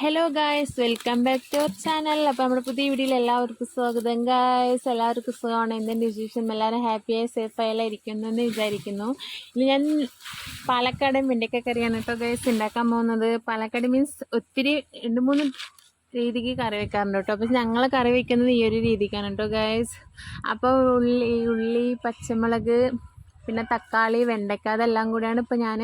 Hello guys welcome back to our channel അപ്പോൾ നമ്മുടെ പുതിയ വീഡിയോയിൽ എല്ലാവർക്കും സ്വാഗതം ഗായ്സ് എല്ലാവർക്കും സുഖമാണ്. എന്തെന്റെ വിശേഷം? എല്ലാവരും ഹാപ്പിയായി സേഫായെല്ലാം ഇരിക്കുന്നു എന്ന് വിചാരിക്കുന്നു. ഇനി ഞാൻ പാലക്കാട് വെണ്ടയ്ക്ക കറിയാണ് കേട്ടോ ഗായ്സ് ഉണ്ടാക്കാൻ പോകുന്നത്. പാലക്കാട് മീൻസ് ഒത്തിരി രണ്ട് മൂന്ന് രീതിക്ക് കറി വെക്കാറുണ്ട് കേട്ടോ. അപ്പോൾ ഞങ്ങൾ കറി വെക്കുന്നത് ഈ ഒരു രീതിക്കാണ് കേട്ടോ ഗായ്സ് അപ്പോൾ ഉള്ളി ഉള്ളി പച്ചമുളക് പിന്നെ തക്കാളി വെണ്ടയ്ക്ക അതെല്ലാം കൂടിയാണ് ഇപ്പോൾ ഞാൻ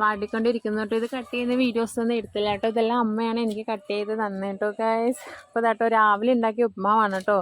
വാടിക്കൊണ്ടിരിക്കുന്നു കേട്ടോ ഇത് കട്ട് ചെയ്യുന്ന വീഡിയോസ് ഒന്നും എടുത്തില്ല കേട്ടോ. ഇതെല്ലാം അമ്മയാണ് എനിക്ക് കട്ട് ചെയ്ത് തന്നെ കേട്ടോ ഗൈസ് അപ്പോൾ കേട്ടോ രാവിലെ ഉണ്ടാക്കിയ ഉപ്മാവാണ് കേട്ടോ.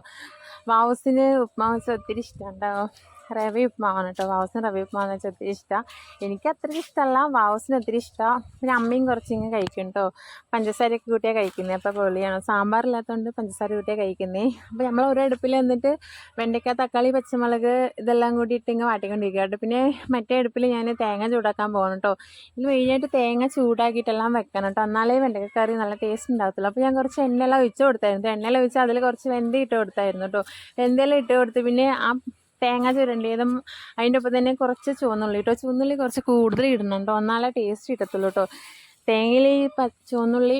വാവസിന് ഉപ്മാവ് ഒത്തിരി ഇഷ്ടമുണ്ടാവും റവ ഉപ്മാവാണ് കേട്ടോ. വാവസിന് റവ ഉപ്മാവെന്ന് വെച്ചാൽ ഒത്തിരി ഇഷ്ടമാണ് എനിക്ക് അത്രയ്ക്ക് ഇഷ്ടമല്ല വാവസിന് ഒത്തിരി ഇഷ്ടമാണ് പിന്നെ അമ്മയും കുറച്ചിങ്ങനെ കഴിക്കും കേട്ടോ പഞ്ചസാരയൊക്കെ കൂട്ടിയാണ് കഴിക്കുന്നത് അപ്പോൾ പൊള്ളിയാണ്. സാമ്പാറില്ലാത്തതുകൊണ്ട് പഞ്ചസാര കൂട്ടിയാണ് കഴിക്കുന്നത് അപ്പോൾ നമ്മൾ ഒരു അടുപ്പിൽ വന്നിട്ട് വെണ്ടയ്ക്ക തക്കാളി പച്ചമുളക് ഇതെല്ലാം കൂടി ഇട്ട് ഇങ്ങനെ വാട്ടിക്കൊണ്ടിരിക്കുക കേട്ടോ. പിന്നെ മറ്റേ അടുപ്പിൽ ഞാൻ തേങ്ങ ചൂടാക്കാൻ പോകണം കേട്ടോ ഇത് മെയിനായിട്ട് തേങ്ങ ചൂടാക്കിയിട്ടെല്ലാം വെക്കണം കേട്ടോ എന്നാലേ വെണ്ടയ്ക്ക കറി നല്ല ടേസ്റ്റ് ഉണ്ടാകത്തുള്ളൂ അപ്പോൾ ഞാൻ കുറച്ച് എണ്ണയെല്ലാം ഒഴിച്ച് കൊടുത്തായിരുന്നു. എണ്ണയെല്ലാം ഒഴിച്ച് അതിൽ കുറച്ച് വെന്തി ഇട്ട് കൊടുത്തായിരുന്നു കേട്ടോ വെന്തയെല്ലാം ഇട്ട് കൊടുത്ത് പിന്നെ ആ തേങ്ങ ചുരണ്ടിയതും അതിന്റെ ഒപ്പം തന്നെ കുറച്ച് ചുവന്നുള്ളി കേട്ടോ ചുവന്നുള്ളി കുറച്ച് കൂടുതൽ ഇടണം കേട്ടോ എന്നാലേ ടേസ്റ്റ് കിട്ടത്തുള്ളൂ കേട്ടോ തേങ്ങയിൽ ഈ ചുവന്നുള്ളി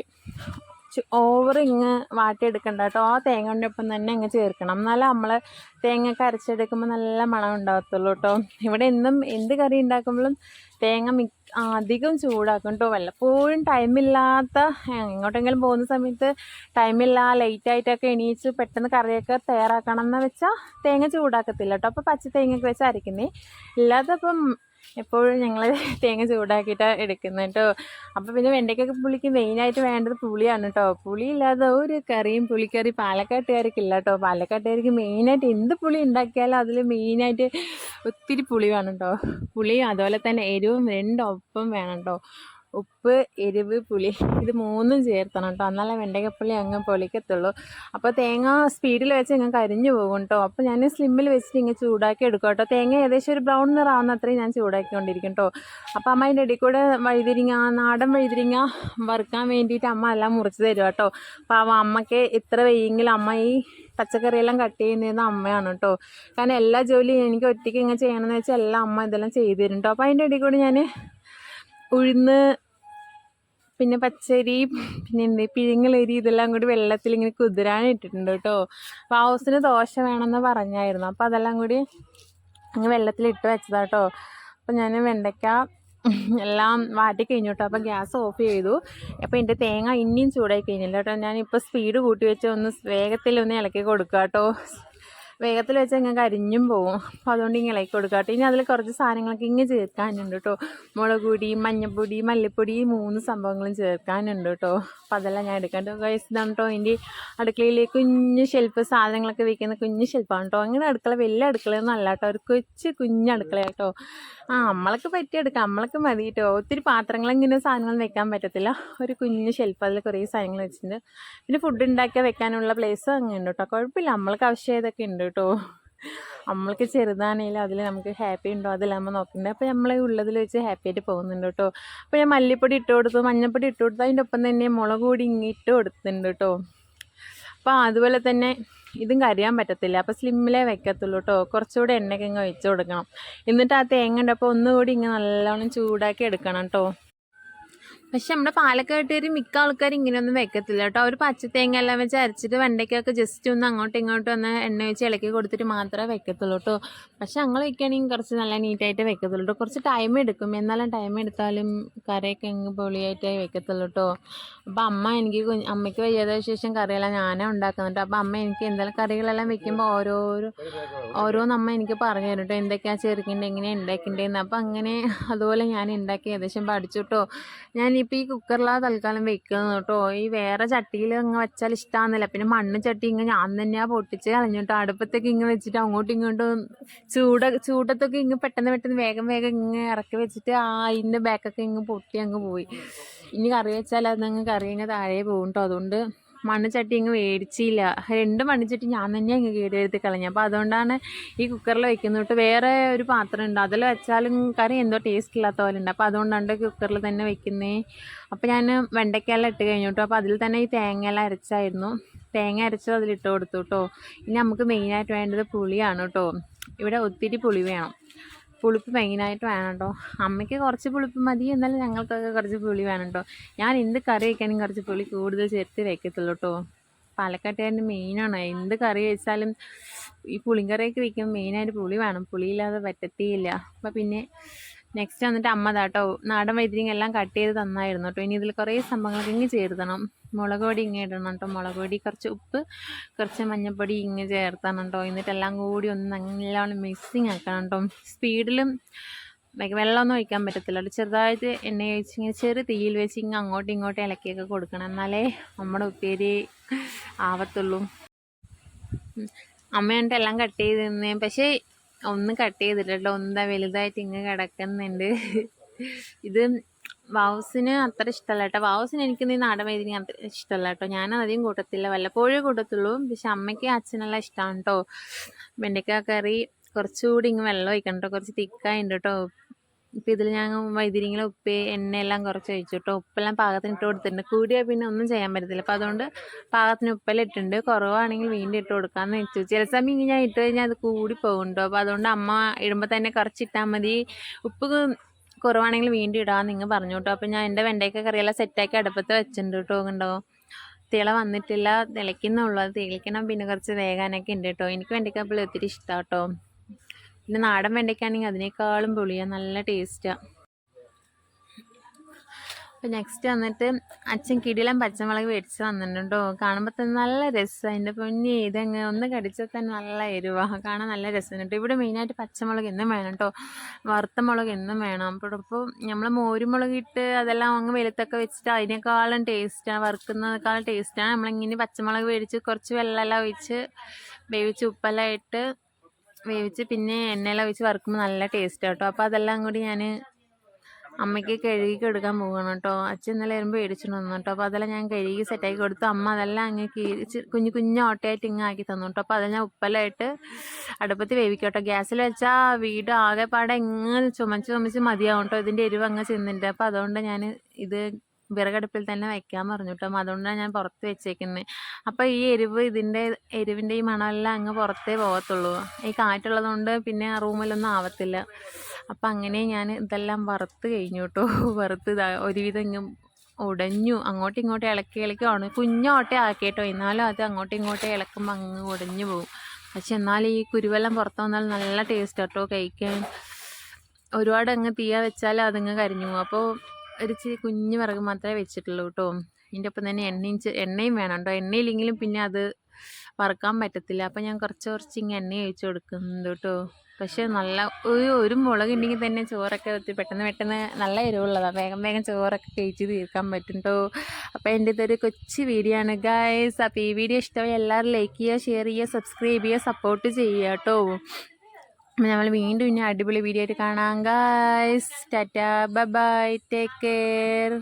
ഓവർ ഇങ്ങ് വാട്ടിയെടുക്കണ്ട കേട്ടോ ആ തേങ്ങയുടെ ഒപ്പം തന്നെ അങ്ങ് ചേർക്കണം. എന്നാലേ നമ്മൾ തേങ്ങ അരച്ചെടുക്കുമ്പോൾ നല്ല മണം ഉണ്ടാകത്തുള്ളൂ കേട്ടോ ഇവിടെ എന്നും എന്ത് കറി ഉണ്ടാക്കുമ്പോഴും തേങ്ങ മി അധികം ചൂടാക്കും കേട്ടോ വല്ലപ്പോഴും ടൈമില്ലാത്ത എങ്ങോട്ടെങ്കിലും പോകുന്ന സമയത്ത് ടൈമില്ല ലേറ്റായിട്ടൊക്കെ എണീച്ച് പെട്ടെന്ന് കറിയൊക്കെ തയ്യാറാക്കണം എന്ന് വെച്ചാൽ തേങ്ങ ചൂടാക്കത്തില്ല കേട്ടോ അപ്പോൾ പച്ച തേങ്ങയൊക്കെ വെച്ച് ഇല്ലാതെ ഇപ്പം എപ്പോഴും ഞങ്ങൾ തേങ്ങ ചൂടാക്കിയിട്ടാണ് എടുക്കുന്നത് കേട്ടോ അപ്പോൾ പിന്നെ വെണ്ടയ്ക്കൊക്കെ പുളിക്ക് മെയിനായിട്ട് വേണ്ടത് പുളിയാണ് കേട്ടോ പുളി ഇല്ലാതെ ഒരു കറിയും പുളിക്കറി പാലക്കാട്ടുകാർക്ക് ഇല്ല കേട്ടോ പാലക്കാട്ടുകാർക്ക് മെയിനായിട്ട് എന്ത് പുളി ഉണ്ടാക്കിയാലും അതിൽ മെയിനായിട്ട് ഒത്തിരി പുളി വേണം കേട്ടോ പുളിയും അതുപോലെ തന്നെ എരിവും രണ്ടും ഒപ്പം വേണം കേട്ടോ ഉപ്പ് എരിവ് പുളി ഇത് മൂന്നും ചേർത്തണം കേട്ടോ. എന്നാലേ വെണ്ടയ്ക്കപ്പുളി അങ്ങ് പൊളിക്കത്തുള്ളൂ. അപ്പോൾ തേങ്ങ സ്പീഡിൽ വെച്ച് ഇങ്ങനെ കരിഞ്ഞു പോകും കേട്ടോ അപ്പോൾ ഞാൻ സ്ലിമ്മിൽ വെച്ചിട്ട് ഇങ്ങനെ ചൂടാക്കി എടുക്കും കേട്ടോ. തേങ്ങ ഏകദേശം ഒരു ബ്രൗൺ നിറാവുന്ന അത്രയും ഞാൻ ചൂടാക്കിക്കൊണ്ടിരിക്കും കേട്ടോ അപ്പോൾ അമ്മ അതിന്റെ ഇടയിൽ കൂടെ വഴുതിരിങ്ങ നാടൻ വഴുതിരിങ്ങ വറുക്കാൻ വേണ്ടിയിട്ട് അമ്മ എല്ലാം മുറിച്ച് തരും കേട്ടോ അപ്പോൾ അമ്മയ്ക്ക് ഇത്ര വെയ്യെങ്കിലും അമ്മ ഈ പച്ചക്കറിയെല്ലാം കട്ട് ചെയ്യുന്നത് അമ്മയാണ് കേട്ടോ കാരണം എല്ലാ ജോലിയും എനിക്ക് ഒറ്റയ്ക്ക് ഇങ്ങനെ ചെയ്യണമെന്ന് വെച്ചാൽ എല്ലാം അമ്മ ഇതെല്ലാം ചെയ്തു തരും കേട്ടോ അപ്പോൾ അതിന്റെ ഇടയിൽ കൂടെ ഞാൻ ഉഴുന്ന് പിന്നെ പച്ചരി പിന്നെ എന്ത് പിഴുങ്ങലരി ഇതെല്ലാം കൂടി വെള്ളത്തിൽ ഇങ്ങനെ കുതിരാൻ ഇട്ടിട്ടുണ്ട് കേട്ടോ. ഹൗസിന് ദോശ വേണമെന്ന് പറഞ്ഞായിരുന്നു. അപ്പോൾ അതെല്ലാം കൂടി അങ്ങ് വെള്ളത്തിലിട്ട് കേട്ടോ. അപ്പോൾ ഞാൻ വെണ്ടയ്ക്ക എല്ലാം വാട്ടി കഴിഞ്ഞു കേട്ടോ. അപ്പോൾ ഗ്യാസ് ഓഫ് ചെയ്തു. അപ്പോൾ എന്റെ തേങ്ങ ഇനിയും ചൂടായി കഴിഞ്ഞില്ല കേട്ടോ. ഞാനിപ്പോൾ സ്പീഡ് കൂട്ടി വെച്ച് ഒന്ന് വേഗത്തിൽ ഒന്ന് ഇളക്കി കൊടുക്കുക കേട്ടോ. വേഗത്തിൽ വെച്ച് ഇങ്ങനെ കരിഞ്ഞും പോവും. അപ്പോൾ അതുകൊണ്ട് ഇങ്ങനെ ഇളക്കി കൊടുക്കാം ഇനി അതിൽ കുറച്ച് സാധനങ്ങളൊക്കെ ഇങ്ങനെ ചേർക്കാനുണ്ട് കേട്ടോ. മുളക് പൊടി മഞ്ഞൾപ്പൊടി മല്ലിപ്പൊടി മൂന്ന് സംഭവങ്ങളും ചേർക്കാനുണ്ട് കേട്ടോ. അപ്പോൾ അതെല്ലാം ഞാൻ എടുക്കാം കേട്ടോ. ഇതാണ് കേട്ടോ എന്റെ അടുക്കളയിൽ കുഞ്ഞ് ഷെൽഫ് സാധനങ്ങളൊക്കെ വെക്കുന്ന കുഞ്ഞ് ഷെൽഫാണ് കേട്ടോ. അങ്ങനെ അടുക്കള വലിയ അടുക്കളയൊന്നും അല്ല കേട്ടോ. ഒരു കൊച്ചു കുഞ്ഞ് അടുക്കള കേട്ടോ. ആ നമ്മളൊക്കെ പറ്റിയെടുക്കാം. നമ്മളൊക്കെ മതി കേട്ടോ ഒത്തിരി പാത്രങ്ങൾ ഇങ്ങനെ സാധനങ്ങൾ വെക്കാൻ പറ്റത്തില്ല. ഒരു കുഞ്ഞ് ഷെൽഫ് അതിൽ കുറേ സാധനങ്ങൾ വെച്ചിട്ടുണ്ട്. പിന്നെ ഫുഡ് ഉണ്ടാക്കിയാൽ വെക്കാനുള്ള പ്ലേസ് അങ്ങനെ ഉണ്ട് കേട്ടോ കുഴപ്പമില്ല. നമ്മൾക്ക് ആവശ്യം ഇതൊക്കെ ഉണ്ട് കേട്ടോ നമ്മൾക്ക് ചെറുതാണെങ്കിലും അതിൽ നമുക്ക് ഹാപ്പി ഉണ്ടോ അതെല്ലാം നമ്മൾ നോക്കുന്നുണ്ട് അപ്പോൾ നമ്മൾ ഉള്ളതിൽ വെച്ച് ഹാപ്പി ആയിട്ട് പോകുന്നുണ്ട് കേട്ടോ അപ്പോൾ ഞാൻ മല്ലിപ്പൊടി ഇട്ട് കൊടുത്തു. മഞ്ഞൾപ്പൊടി ഇട്ട് കൊടുത്തു. അതിന്റെ ഒപ്പം തന്നെ മുളക് പൊടി ഇങ്ങിട്ട് കൊടുത്തിട്ടുണ്ട് കേട്ടോ അപ്പോൾ അതുപോലെ തന്നെ ഇതും കരിയാൻ പറ്റത്തില്ല. അപ്പോൾ സ്ലിമ്മിലേ വെക്കത്തുള്ളൂ കേട്ടോ കുറച്ചുകൂടെ എണ്ണയൊക്കെ ഇങ്ങ് വെച്ച് കൊടുക്കണം. എന്നിട്ട് ആ തേങ്ങ ഉണ്ടപ്പോൾ ഒന്നുകൂടി ഇങ്ങനെ നല്ലോണം ചൂടാക്കി എടുക്കണം കേട്ടോ പക്ഷെ നമ്മുടെ പാലക്കാട്ടുകാർ മിക്ക ആൾക്കാരും ഇങ്ങനെയൊന്നും വെക്കത്തില്ല കേട്ടോ. അവർ പച്ചത്തേങ്ങ എല്ലാം വെച്ച് അരച്ചിട്ട് വെണ്ടയ്ക്കൊക്കെ ജസ്റ്റ് ഒന്ന് അങ്ങോട്ടും ഇങ്ങോട്ടും ഒന്ന് എണ്ണ വെച്ച് ഇളക്കി കൊടുത്തിട്ട് മാത്രമേ വെക്കത്തുള്ളൂ കേട്ടോ. പക്ഷെ ഞങ്ങൾ വെക്കുകയാണെങ്കിൽ കുറച്ച് നല്ല നീറ്റായിട്ട് വെക്കത്തുള്ളൂ കേട്ടോ. കുറച്ച് ടൈം എടുക്കും. എന്നാലും ടൈം എടുത്താലും കറിയൊക്കെ അങ്ങ് പൊളിയായിട്ടേ വെക്കത്തുള്ളൂ കേട്ടോ. അപ്പോൾ അമ്മ എനിക്ക് അമ്മയ്ക്ക് വയ്യാതെ ശേഷം കറിയെല്ലാം ഞാനേ ഉണ്ടാക്കുന്നുണ്ട് അപ്പോൾ അമ്മ എനിക്ക് എന്തെല്ലാം കറികളെല്ലാം വെക്കുമ്പോൾ ഓരോരോ അമ്മ എനിക്ക് പറഞ്ഞു തരും കേട്ടോ. എന്തൊക്കെയാണ് ചേർക്കേണ്ടത് എങ്ങനെയാണ് ഉണ്ടാക്കേണ്ടതെന്ന് അപ്പോൾ അങ്ങനെ അതുപോലെ ഞാൻ ഉണ്ടാക്കി ഏകദേശം പഠിച്ചു കേട്ടോ. ഞാൻ ഇനിയിപ്പോൾ ഈ കുക്കറിലാണ് തൽക്കാലം വെക്കുന്നത് കേട്ടോ. ഈ വേറെ ചട്ടിയിൽ അങ്ങ് വെച്ചാൽ ഇഷ്ടമാകുന്നില്ല പിന്നെ മണ്ണ് ചട്ടി ഇങ്ങനെ ഞാൻ തന്നെയാണ് പൊട്ടിച്ച് കളഞ്ഞിട്ടോ അടുപ്പത്തേക്ക് ഇങ്ങനെ വെച്ചിട്ട് അങ്ങോട്ടും ഇങ്ങോട്ടും ചൂട ചൂടത്തൊക്കെ ഇങ്ങ് പെട്ടെന്ന് പെട്ടെന്ന് വേഗം വേഗം ഇങ്ങ് ഇറക്കി വെച്ചിട്ട് ആ അതിന്റെ ബാക്കൊക്കെ ഇങ്ങ് പൊട്ടി അങ്ങ് പോയി. ഇനി കറി വെച്ചാൽ അതങ്ങ് കറി ഇങ്ങനെ താഴെ പോകും കേട്ടോ. അതുകൊണ്ട് മണ്ണിച്ചട്ടി അങ്ങ് മേടിച്ചില്ല. രണ്ട് മണ്ണിച്ചട്ടി ഞാൻ തന്നെ അങ്ങ് കേടുവരുത്തി കളഞ്ഞു അപ്പോൾ അതുകൊണ്ടാണ് ഈ കുക്കറിൽ വെക്കുന്നത് തൊട്ട് വേറെ ഒരു പാത്രം ഉണ്ട്. അതിൽ വെച്ചാലും കറി എന്തോ ടേസ്റ്റ് ഇല്ലാത്ത പോലെ ഉണ്ട്. അപ്പോൾ അതുകൊണ്ടാണ് കുക്കറിൽ തന്നെ വെക്കുന്നേ. അപ്പോൾ ഞാൻ വെണ്ടയ്ക്കെല്ലാം ഇട്ട് കഴിഞ്ഞു കേട്ടോ അപ്പോൾ അതിൽ തന്നെ ഈ തേങ്ങയെല്ലാം അരച്ചായിരുന്നു. തേങ്ങ അരച്ചത് അതിലിട്ട് കൊടുത്തു കേട്ടോ ഇനി നമുക്ക് മെയിനായിട്ട് വേണ്ടത് പുളിയാണ് കേട്ടോ ഇവിടെ ഒത്തിരി പുളി വേണം. പുളിപ്പ് മെയിനായിട്ട് വേണം കേട്ടോ അമ്മയ്ക്ക് കുറച്ച് പുളിപ്പ് മതി എന്നാലും ഞങ്ങൾക്കൊക്കെ കുറച്ച് പുളി വേണം കേട്ടോ ഞാൻ എന്ത് കറി വയ്ക്കാനും കുറച്ച് പുളി കൂടുതൽ ചേർത്ത് വയ്ക്കത്തുള്ളൂ കേട്ടോ പാലക്കാട്ടുകാരന്റെ മെയിനാണ് എന്ത് കറി വെച്ചാലും ഈ പുളിങ്കറിയൊക്കെ വയ്ക്കുമ്പോൾ മെയിനായിട്ട് പുളി വേണം. പുളിയില്ലാതെ പറ്റത്തേയില്ല അപ്പം പിന്നെ നെക്സ്റ്റ് വന്നിട്ട് അമ്മ താട്ടോ നാടൻ വൈദ്യം എല്ലാം കട്ട് ചെയ്ത് തന്നായിരുന്നു കേട്ടോ ഇനി ഇതിൽ കുറേ സംഭവങ്ങളൊക്കെ ഇങ്ങ് ചേർത്തണം മുളക് പൊടി ഇങ്ങനെ ഇടണം കേട്ടോ മുളക് പൊടി കുറച്ച് ഉപ്പ് കുറച്ച് മഞ്ഞൾപ്പൊടി ഇങ്ങ് ചേർത്തണം കേട്ടോ എന്നിട്ട് എല്ലാം കൂടി ഒന്ന് നല്ലോണം മിക്സിങ് ആക്കണം കേട്ടോ സ്പീഡിലും വെള്ളമൊന്നും ഒഴിക്കാൻ പറ്റത്തില്ല. ചെറുതായിട്ട് എണ്ണ ഒഴിച്ച് ഇങ്ങനെ ചെറു തീയിൽ വെച്ച് ഇങ്ങനെ അങ്ങോട്ടും ഇങ്ങോട്ടും ഇളക്കിയൊക്കെ കൊടുക്കണം. എന്നാലേ നമ്മുടെ ഉപ്പേരി ആവത്തുള്ളൂ. അമ്മയുണ്ട് എല്ലാം കട്ട് ചെയ്ത് തന്നെ. പക്ഷേ ഒന്നും കട്ട് ചെയ്തിട്ടില്ല. ഒന്നാ വലുതായിട്ട് ഇങ്ങ് കിടക്കുന്നുണ്ട്. ഇത് വൗസിന് അത്ര ഇഷ്ടമല്ല കേട്ടോ. വൗസിന് എനിക്ക് നീ നാടൻ വൈദ്യുതി അത്ര ഇഷ്ടമല്ല കേട്ടോ. ഞാൻ അധികം കൂട്ടത്തില്ല. വല്ലപ്പോഴേ കൂട്ടത്തുള്ളൂ. പക്ഷെ അമ്മയ്ക്ക് അച്ഛനെല്ലാം ഇഷ്ടമാണ് കേട്ടോ. വെണ്ടയ്ക്ക കറി കുറച്ചുകൂടി ഇങ്ങ് വെള്ളം ഒഴിക്കണം കേട്ടോ. കുറച്ച് തിക്കായുണ്ട് കേട്ടോ. ഇപ്പം ഇതിൽ ഞാൻ വൈദ്യുതിങ്ങളെ ഉപ്പ് എണ്ണയെല്ലാം കുറച്ച് ഒഴിച്ചു കേട്ടോ ഉപ്പെല്ലാം പാകത്തിന് ഇട്ട് കൊടുത്തിട്ടുണ്ട്. കൂടിയാൽ പിന്നെ ഒന്നും ചെയ്യാൻ പറ്റത്തില്ല. അപ്പോൾ അതുകൊണ്ട് പാകത്തിന് ഉപ്പെല്ലാം ഇട്ടിട്ടുണ്ട്. കുറവാണെങ്കിൽ വീണ്ടും ഇട്ട് കൊടുക്കാമെന്ന് വെച്ചു. ചില സമയം ഞാൻ ഇട്ട് കഴിഞ്ഞാൽ അത് കൂടി പോകും കേട്ടോ അപ്പോൾ അതുകൊണ്ട് അമ്മ ഇടുമ്പോൾ തന്നെ കുറച്ച് ഇട്ടാൽ മതി. ഉപ്പ് കുറവാണെങ്കിൽ വീണ്ടും ഇടാമെന്ന് നിങ്ങൾ പറഞ്ഞു കേട്ടോ അപ്പോൾ ഞാൻ എന്റെ വെണ്ടയ്ക്ക കറിയെല്ലാം സെറ്റാക്കി അടുപ്പത്ത് വെച്ചിട്ടുണ്ട് കേട്ടോ ഉണ്ടോ തിള വന്നിട്ടില്ല. തിളയ്ക്കുന്നുള്ളൂ. അത് തിളയ്ക്കണം. പിന്നെ കുറച്ച് വേകാനൊക്കെ ഉണ്ട് കേട്ടോ എനിക്ക് വെണ്ടയ്ക്കാപ്പിളി ഒത്തിരി ഇഷ്ടമാണ് കേട്ടോ പിന്നെ നാടൻ വെണ്ടയ്ക്കാണെങ്കിൽ അതിനേക്കാളും പൊളിയാണ് നല്ല ടേസ്റ്റാണ് അപ്പോൾ നെക്സ്റ്റ് വന്നിട്ട് അച്ഛൻ കിടിലം പച്ചമുളക് മേടിച്ച് വന്നിട്ടുണ്ടോ കാണുമ്പോൾ തന്നെ നല്ല രസമാണ് അതിന്റെ പൊന്നി ഇതങ്ങ് ഒന്ന് കടിച്ചാൽ തന്നെ നല്ല എരിവാണ് കാണാൻ നല്ല രസമാണ് ഇവിടെ മെയിനായിട്ട് പച്ചമുളക് എന്നും വേണം കേട്ടോ. വറുത്ത മുളക് എന്നും വേണം. അപ്പോൾ ഇപ്പോൾ നമ്മൾ മോരുമുളക് ഇട്ട് അതെല്ലാം അങ്ങ് വെളുത്തൊക്കെ വെച്ചിട്ട് അതിനേക്കാളും ടേസ്റ്റാണ് വറുക്കുന്നതിനേക്കാളും ടേസ്റ്റാണ് നമ്മളിങ്ങനെ പച്ചമുളക് മേടിച്ച് കുറച്ച് വെള്ളമെല്ലാം ഒഴിച്ച് വേവിച്ച് ഉപ്പെല്ലാം ഇട്ട് വേവിച്ച് പിന്നെ എണ്ണയെല്ലാം ഒഴിച്ച് വറുക്കുമ്പോൾ നല്ല ടേസ്റ്റ് കേട്ടോ അപ്പോൾ അതെല്ലാം കൂടി ഞാൻ അമ്മയ്ക്ക് കഴുകി കൊടുക്കാൻ പോകണം കേട്ടോ അച്ഛൻ ഇന്നലെ വരുമ്പോൾ മേടിച്ചിട്ട് വന്നു കേട്ടോ അപ്പോൾ അതെല്ലാം ഞാൻ കഴുകി സെറ്റാക്കി കൊടുത്തു. അമ്മ അതെല്ലാം അങ്ങ് കീരിച്ച് കുഞ്ഞു കുഞ്ഞു ഓട്ടയായിട്ട് ഇങ്ങ് ആക്കി തന്നു കേട്ടോ അപ്പോൾ അതെല്ലാം ഞാൻ ഉപ്പലായിട്ട് അടുപ്പത്ത് വേവിക്കും കേട്ടോ ഗ്യാസിൽ വെച്ചാൽ വീട് ആകെപ്പാടെ ഇങ്ങ് ചുമച്ച് ചുമച്ച് മതിയാവും കേട്ടോ ഇതിന്റെ എരിവ് അങ്ങ് ചെന്നിട്ടുണ്ട് അപ്പോൾ അതുകൊണ്ട് ഞാൻ ഇത് വിറകടുപ്പിൽ തന്നെ വെക്കാൻ പറഞ്ഞു കേട്ടോ അതുകൊണ്ടാണ് ഞാൻ പുറത്ത് വെച്ചേക്കുന്നത് അപ്പോൾ ഈ എരിവ് ഇതിന്റെ എരിവിന്റെ ഈ മണമെല്ലാം അങ്ങ് പുറത്തേ പോകത്തുള്ളൂ. ഈ കാറ്റുള്ളത് കൊണ്ട് പിന്നെ ആ റൂമിലൊന്നും ആവത്തില്ല. അപ്പം അങ്ങനെ ഞാൻ ഇതെല്ലാം വറുത്ത് കഴിഞ്ഞു കേട്ടോ വറുത്ത് ഒരുവിധം ഇങ്ങ് ഉടഞ്ഞു. അങ്ങോട്ടും ഇങ്ങോട്ടും ഇളക്കി ഇളക്കി ഉണ കുഞ്ഞോട്ടെ ആക്കിയിട്ടോ എന്നാലും അത് അങ്ങോട്ടും ഇങ്ങോട്ടും ഇളക്കുമ്പോൾ അങ്ങ് ഉടഞ്ഞു പോകും. പക്ഷെ എന്നാലും ഈ കുരുവെല്ലാം പുറത്ത് വന്നാൽ നല്ല ടേസ്റ്റ് കേട്ടോ കഴിക്കാൻ. ഒരുപാട് അങ്ങ് തീയ വെച്ചാൽ അതങ്ങ് കരിഞ്ഞു അപ്പോൾ ഒരു ഇച്ചിരി കുഞ്ഞു വിറക് മാത്രമേ വെച്ചിട്ടുള്ളൂ കേട്ടോ ഇതിന്റെ ഒപ്പം തന്നെ എണ്ണയും എണ്ണയും വേണം കേട്ടോ എണ്ണയില്ലെങ്കിലും പിന്നെ അത് വറുക്കാൻ പറ്റത്തില്ല. അപ്പം ഞാൻ കുറച്ച് കുറച്ച് ഇങ്ങനെ എണ്ണ ഒഴിച്ച് കൊടുക്കുന്നുണ്ട് കേട്ടോ പക്ഷേ നല്ല ഒരു ഒരു മുളക് ഉണ്ടെങ്കിൽ തന്നെ ചോറൊക്കെ ഒത്തിരി പെട്ടെന്ന് പെട്ടെന്ന് നല്ല എരിവുള്ളതാണ് വേഗം വേഗം ചോറൊക്കെ കഴിച്ച് തീർക്കാൻ പറ്റും കേട്ടോ അപ്പോൾ എന്റെ ഇതൊരു കൊച്ചു വീഡിയോ ആണ് ഗായ്സ്. അപ്പോൾ ഈ വീഡിയോ ഇഷ്ടമായി എല്ലാവരും ലൈക്ക് ചെയ്യുക ഷെയർ ചെയ്യുക സബ്സ്ക്രൈബ് ചെയ്യുക സപ്പോർട്ട് ചെയ്യുക കേട്ടോ അപ്പോൾ നമ്മൾ വീണ്ടും ഇനി അടിപൊളി വീഡിയോ ആയിട്ട് കാണാം guys tata bye take care